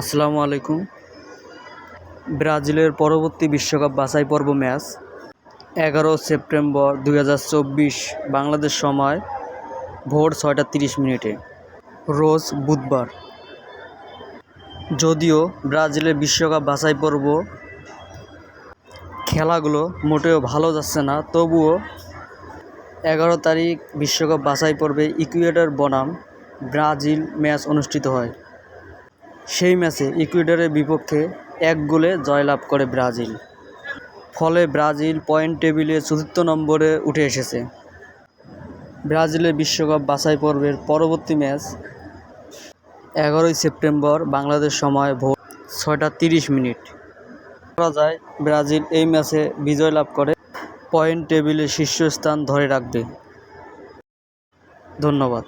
আসসালামু আলাইকুম। ব্রাজিলের পরবর্তী বিশ্বকাপ বাছাই পর্ব ম্যাচ এগারো সেপ্টেম্বর দু হাজার চব্বিশ বাংলাদেশ সময় ভোর ছয়টা তিরিশ মিনিটে, রোজ বুধবার। যদিও ব্রাজিলের বিশ্বকাপ বাছাই পর্ব খেলাগুলো মোটেও ভালো যাচ্ছে না, তবুও এগারো তারিখ বিশ্বকাপ বাছাই পর্বে ইকুয়েডর বনাম ব্রাজিল ম্যাচ অনুষ্ঠিত হয়। সেই ম্যাচে ইকুয়েডরের বিপক্ষে এক গোলে জয়লাভ করে ব্রাজিল। ফলে ব্রাজিল পয়েন্ট টেবিলে চতুর্থ নম্বরে উঠে এসেছে। ব্রাজিলের বিশ্বকাপ বাছাই পর্বের পরবর্তী ম্যাচ এগারোই সেপ্টেম্বর বাংলাদেশ সময় ভোর ছয়টা তিরিশ মিনিট। করা যায় ব্রাজিল এই ম্যাচে বিজয় লাভ করে, পয়েন্ট টেবিলে শীর্ষস্থান ধরে রাখবে। ধন্যবাদ।